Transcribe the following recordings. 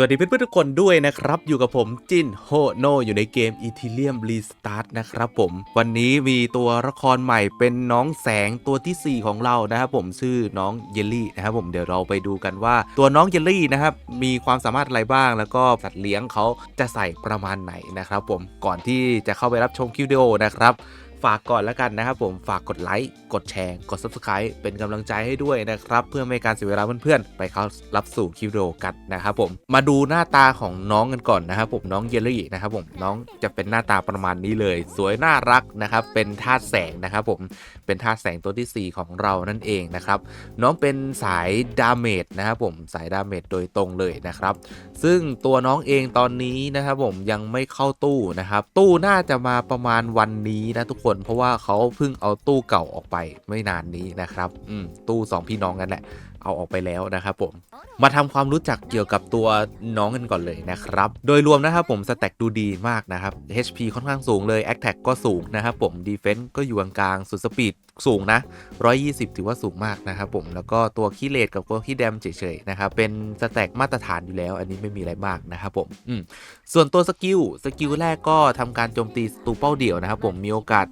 สวัสดีเพื่อนๆทุกคนด้วยนะครับ อยู่กับผมจินโฮโนอยู่ในเกม e t h e r e u m Restart นะครับผม วันนี้มีตัวละครใหม่เป็นน้องแสงตัวทีสี่ 4 ของเรานะครับผมชื่อน้องเยลลี่นะครับผมเดี๋ยวเราไปดูกันว่า ตัวน้องเยลลี่นะครับมีความสามารถอะไรบ้าง แล้วก็สัตว์เลี้ยงเขาจะใส่ประมาณไหนนะครับผมก่อนที่จะเข้าไปรับชมคลิปวิดีโอนะครับ ฝากก่อนแล้วกันนะครับผมฝากกดไลค์กดแชร์กด Subscribe เป็นกำลังใจให้ด้วยนะครับ เพื่อไม่ให้การเสียเวลาเพื่อนๆ ไปเข้ารับสู่คลิปวิดีโอกันนะครับผมมาดูหน้าตาของน้องกันก่อนนะครับผมน้องเยลลี่นะครับผมน้องจะเป็นหน้าตาประมาณนี้เลย สวยน่ารักนะครับเป็นธาตุแสงนะครับผมเป็นธาตุแสงตัวทีสี่4 ของเรานั่นเองนะครับน้องเป็นสายดาเมจนะครับผมสายดาเมจโดยตรงเลยนะครับซึ่งตัวน้องเองตอนนี้นะครับผมยังไม่เข้าตู้นะครับตู้น่าจะมาประมาณวันนี้นะทุกคนเพราะว่าเขาเพิ่งเอาตู้เก่าออกไปไม่นานนี้นะครับอืมตู้สองพี่น้องกันแหละเอาออกไปแล้วนะครับผมมาทำความรู้จักเกี่ยวกับตัวน้องกันก่อนเลยนะครับ โดยรวมนะครับผมสแต็กดูดีมากนะครับ HP ค่อนข้างสูงเลย a t t a c ก็สูงนะครับผม Defense ก็อยู่กลางสุดสปีดสูงนะ 120 ถือว่าสูงมากนะครับผมแล้วก็ตัวคีเลตกับตัวคีแดมเฉยๆนะครับเป็นสแต็กมาตรฐานอยู่แล้ว อันนี้ไม่มีอะไรมากนะครับผมอืมส่วนตัวสกิลสกิลแรกก็ทำการโจมตีศัตรูเป้าเดี่ยวนะครับผมมีโอกาส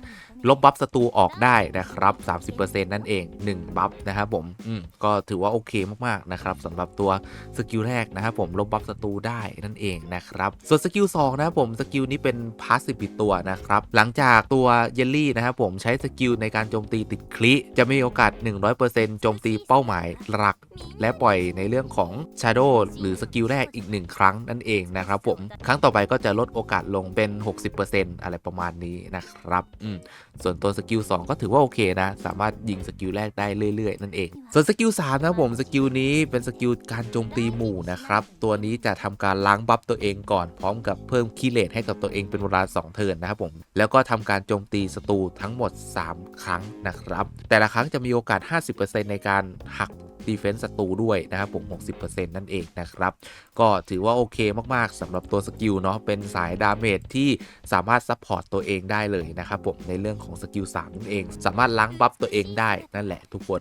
ลบบัฟศัตรูออกได้นะครับ 30%นั่นเอง 1 บัฟนะครับผมอืมก็ถือว่าโอเคมากๆนะครับสำหรับตัวสกิลแรกนะครับผมลบบัฟศัตรูได้นั่นเองนะครับ ส่วนสกิล2นะครับผมสกิลนี้เป็นพาสซีฟปิดตัวนะครับ หลังจากตัวเยลลี่นะครับผมใช้สกิลในการโจมตีติดคลิจะมีโอกาส 100%โจมตีเป้าหมายหลัก และปล่อยในเรื่องของ Shadow หรือสกิลแรกอีก 1 ครั้งนั่นเองนะครับผมครั้งต่อไปก็จะลดโอกาสลงเป็น 60%อะไรประมาณนี้นะครับอืมส่วนตัวสกิล2ก็ถือว่าโอเคนะ สามารถยิงสกิลแรกได้เรื่อยๆ นั่นเอง ส่วนสกิล3นะครับผมสกิลนี้เป็นสกิลการโจมตีหมู่นะครับ ตัวนี้จะทำการล้างบัฟตัวเองก่อนพร้อมกับเพิ่มคีเลตให้กับตัวเองเป็นเวลา 2 เทิร์นนะครับผมแล้วก็ทำการโจมตีศัตรูทั้งหมด 3 ครั้งนะครับ แต่ละครั้งจะมีโอกาส 50%ในการหัก ดีเฟนซ์ศัตรูด้วยนะครับผม 60%นั่นเองนะครับ ก็ถือว่าโอเคมากๆสำหรับตัวสกิลเนาะเป็นสายดาเมจที่สามารถซัพพอร์ตตัวเองได้เลยนะครับผมในเรื่องของสกิล3นั่นเอง สามารถล้างบัฟตัวเองได้นั่นแหละทุกคน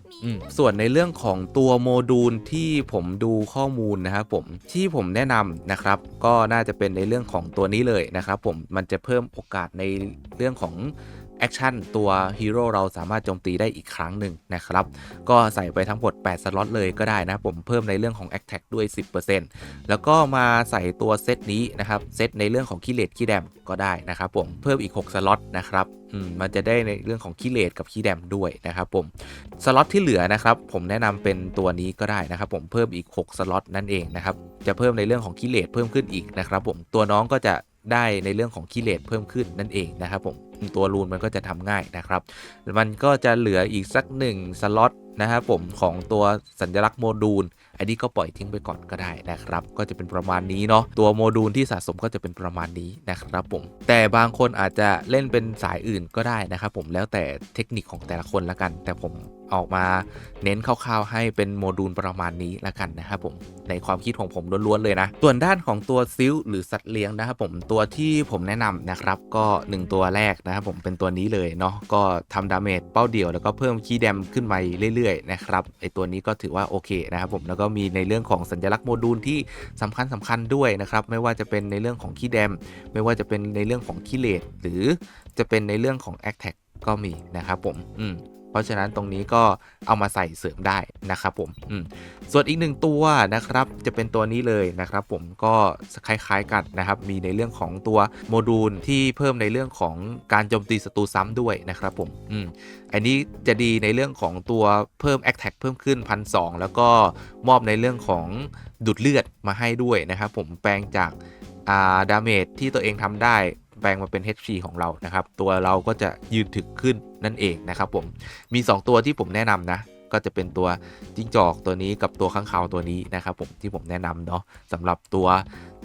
ส่วนในเรื่องของตัวโมดูลที่ผมดูข้อมูลนะครับผมที่ผมแนะนำนะครับก็น่าจะเป็นในเรื่องของตัวนี้เลยนะครับผมมันจะเพิ่มโอกาสในเรื่องของ แอคชั่นตัวฮีโร่เราสามารถโจมตีได้อีกครั้งหนึ่งนะครับ ก็ใส่ไปทั้งหมด 8 สล็อตเลยก็ได้นะ ผมเพิ่มในเรื่องของ Attack ด้วย 10%แล้วก็มาใส่ตัวเซตนี้นะครับ เซตในเรื่องของคิเลตคีแดมก็ได้นะครับผมเพิ่มอีก 6 สล็อตนะครับมันจะได้ในเรื่องของคิเลตกับคีแดมด้วยนะครับผมสล็อตที่เหลือนะครับผมแนะนำเป็นตัวนี้ก็ได้นะครับผมเพิ่มอีก 6 สล็อตนั่นเองนะครับจะเพิ่มในเรื่องของคิเลตเพิ่มขึ้นอีกนะครับผมตัวน้องก็จะ ได้ในเรื่องของคิเลสเพิ่มขึ้นนั่นเองนะครับผมตัวรูนมันก็จะทำง่ายนะครับ มันก็จะเหลืออีกสักหนึ่งสล็อตนะครับผมของตัวสัญลักษณ์โมดูล อันนี้ก็ปล่อยทิ้งไปก่อนก็ได้นะครับ ก็จะเป็นประมาณนี้เนาะตัวโมดูลที่สะสมก็จะเป็นประมาณนี้นะครับผม แต่บางคนอาจจะเล่นเป็นสายอื่นก็ได้นะครับผมแล้วแต่เทคนิคของแต่ละคนละกัน แต่ผมออกมาเน้นคร่าวๆให้เป็นโมดูลประมาณนี้ละกันนะครับผมในความคิดของผมล้วนๆเลยนะ ส่วนด้านของตัวซิลหรือสัตว์เลี้ยงนะครับผมตัวที่ผมแนะนำนะครับ ก็ 1 ตัวแรกนะครับผมเป็นตัวนี้เลยเนาะก็ทำดาเมจเป้าเดียวแล้วก็เพิ่มคีย์แดมขึ้นมาเรื่อยๆนะครับไอตัวนี้ก็ถือว่าโอเคนะครับผมแล้วก็็มีในเรื่องของสัญลักษณ์โมดูลที่สำคัญสำคัญด้วยนะครับ ไม่ว่าจะเป็นในเรื่องของคีย์แดม ไม่ว่าจะเป็นในเรื่องของคีเลดหรือจะเป็นในเรื่องของแอคแท็กก็มีนะครับผม อืม ราะฉะนั้นตรงนี้ก็เอามาใส่เสริมได้นะครับผมส่วนอีกหนึ่งตัวนะครับจะเป็นตัวนี้เลยนะครับ ผมก็คล้ายๆกันนะครับมีในเรื่องของตัวโมดูลที่เพิ่มในเรื่องของการโจมตีศัตรูซ้ำด้วยนะครับผมอืมอันนี้จะดีในเรื่องของตัวเพิ่ม a อ t แทกเพิ่มขึ้นพันสแล้วก็มอบในเรื่องของดูดเลือดมาให้ด้วยนะครับผมแปลงจากอ่าดาเมจที่ตัวเองทำได้ แปลงมาเป็น HP ของเรานะครับ ตัวเราก็จะยืนถึกขึ้นนั่นเองนะครับผม มี 2 ตัวที่ผมแนะนำนะก็จะเป็นตัวจิ้งจอกตัวนี้กับตัวข้างคาวตัวนี้นะครับผมที่ผมแนะนำเนาะสำหรับตัว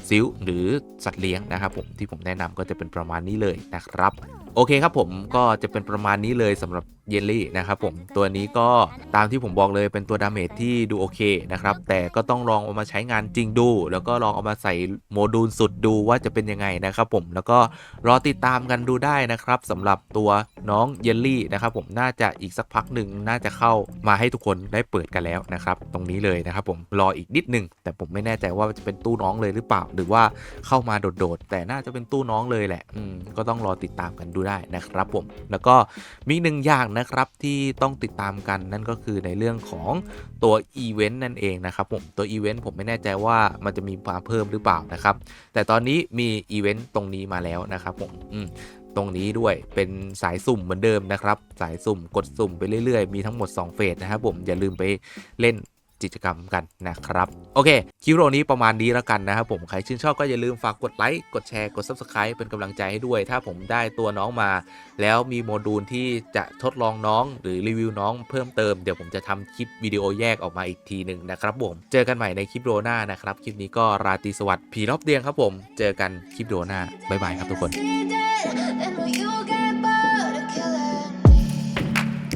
ซิลหรือสัตว์เลี้ยงนะครับผมที่ผมแนะนำก็จะเป็นประมาณนี้เลยนะครับโอเคครับผมก็จะเป็นประมาณนี้เลยสำหรับเยลลี่นะครับผมตัวนี้ก็ตามที่ผมบอกเลยเป็นตัวดาเมจที่ดูโอเคนะครับแต่ก็ต้องลองเอามาใช้งานจริงดู แล้วก็ลองเอามาใส่โมดูลสุดดูว่าจะเป็นยังไงนะครับผมแล้วก็รอติดตามกันดูได้นะครับสำหรับตัวน้องเยลลี่นะครับผมน่าจะอีกสักพักหนึ่งน่าจะเข้ามาให้ทุกคนได้เปิดกันแล้วนะครับตรงนี้เลยนะครับผมรออีกนิดนึงแต่ผมไม่แน่ใจว่าจะเป็นตู้น้องเลยหรือเปล่าหรือว่าเข้ามาโดดๆ แต่น่าจะเป็นตู้น้องเลยแหละอืมก็ต้องรอติดตามกันดูได้นะครับผม แล้วก็มีหนึ่งอย่างนะครับที่ต้องติดตามกันนั่นก็คือในเรื่องของตัวอีเวนต์นั่นเองนะครับผมตัวอีเวนต์ผมไม่แน่ใจว่ามันจะมีมาเพิ่มหรือเปล่านะครับ แต่ตอนนี้มีอีเวนต์ตรงนี้มาแล้วนะครับผมอืมตรงนี้ด้วยเป็นสายสุ่มเหมือนเดิมนะครับ สายสุ่มกดสุ่มไปเรื่อยๆ มีทั้งหมด 2 เฟสนะครับผมอย่าลืมไปเล่น กิจกรรมกันนะครับ โอเคคลิปโอนี้ประมาณนี้แล้วกันนะครับผมใครชื่นชอบก็อย่าลืมฝากกดไลค์กดแชร์กด Subscribe เป็นกำลังใจให้ด้วย ถ้าผมได้ตัวน้องมา แล้วมีโมดูลที่จะทดลองน้องหรือรีวิวน้องเพิ่มเติมเดี๋ยวผมจะทำคลิปวิดีโอแยกออกมาอีกทีหนึ่งนะครับผมเจอกันใหม่ในคลิปโอหน้านะครับคลิปนี้ก็ราตรีสวัสดิ์ผีรอบเตียงครับผม เจอกันคลิปโอหน้าบ๊ายบายครับทุกคน